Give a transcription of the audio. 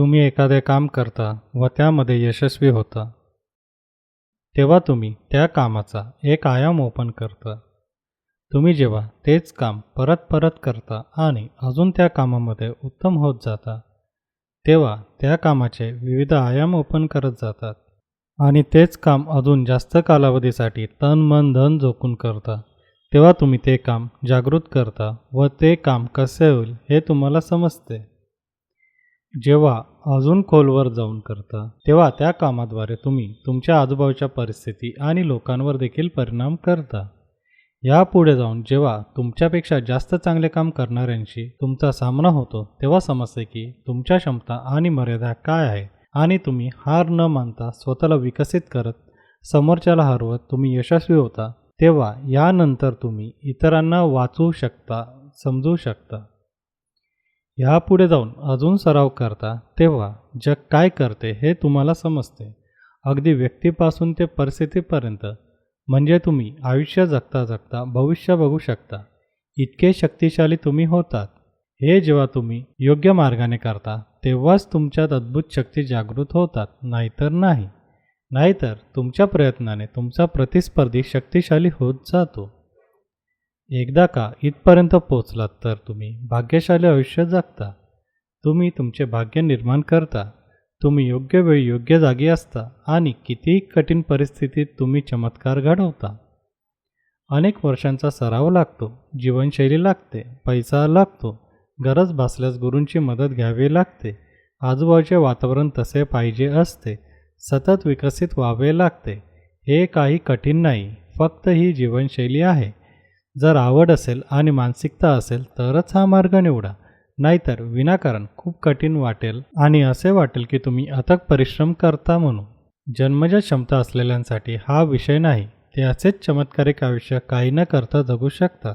तुम्ही एखादे काम करता व त्यामध्ये यशस्वी होता. तेव्हा तुम्ही त्या कामाचा एक आयाम ओपन करता. तुम्ही जेव्हा तेच काम परत परत करता आणि अजून त्या कामामध्ये उत्तम होत जाता तेव्हा त्या कामाचे विविध आयाम ओपन करत जातात आणि तेच काम अजून जास्त कालावधीसाठी तन मन धन जोखून करता. तेव्हा तुम्ही ते काम जागृत करता व ते काम कसे होईल हे तुम्हाला समजते. जेव्हा अजून खोलवर जाऊन करता तेव्हा त्या कामाद्वारे तुम्ही तुमच्या आजूबाजूच्या परिस्थिती आणि लोकांवर देखील परिणाम करता. यापुढे जाऊन जेव्हा तुमच्यापेक्षा जास्त चांगले काम करणाऱ्यांशी तुमचा सामना होतो तेव्हा समजते की तुमच्या क्षमता आणि मर्यादा काय आहे आणि तुम्ही हार न मानता स्वतःला विकसित करत समोरच्याला हरवत तुम्ही यशस्वी होता तेव्हा यानंतर तुम्ही इतरांना वाचवू शकता समजू शकता. ह्यापुढे जाऊन अजून सराव करता तेव्हा जग काय करते हे तुम्हाला समजते. अगदी व्यक्तीपासून ते परिस्थितीपर्यंत म्हणजे तुम्ही आयुष्य जगता जगता भविष्य बघू शकता. इतके शक्तिशाली तुम्ही होतात. हे जेव्हा तुम्ही योग्य मार्गाने करता तेव्हाच तुमच्यात अद्भुत शक्ती जागृत होतात नाहीतर नाही. नाहीतर तुमच्या प्रयत्नाने तुमचा प्रतिस्पर्धी शक्तिशाली होत जातो. एकदा का इथपर्यंत पोचलात तर तुम्ही भाग्यशाली आयुष्य जगता. तुम्ही तुमचे भाग्य निर्माण करता. तुम्ही योग्य वेळी योग्य जागी असता आणि कितीही कठीण परिस्थितीत तुम्ही चमत्कार घडवता. अनेक वर्षांचा सराव लागतो जीवनशैली लागते पैसा लागतो गरज भासल्यास गुरूंची मदत घ्यावी लागते आजूबाजूचे वातावरण तसे पाहिजे असते सतत विकसित व्हावे लागते. हे काही कठीण नाही फक्त ही जीवनशैली आहे. जर आवड असेल आणि मानसिकता असेल तरच हा मार्ग निवडा. नाहीतर विनाकारण खूप कठीण वाटेल आणि असे वाटेल की तुम्ही अथक परिश्रम करता म्हणून. जन्मजात क्षमता असलेल्यांसाठी हा विषय नाही ते असेच चमत्कारिक आयुष्य काही न करता जगू शकतात.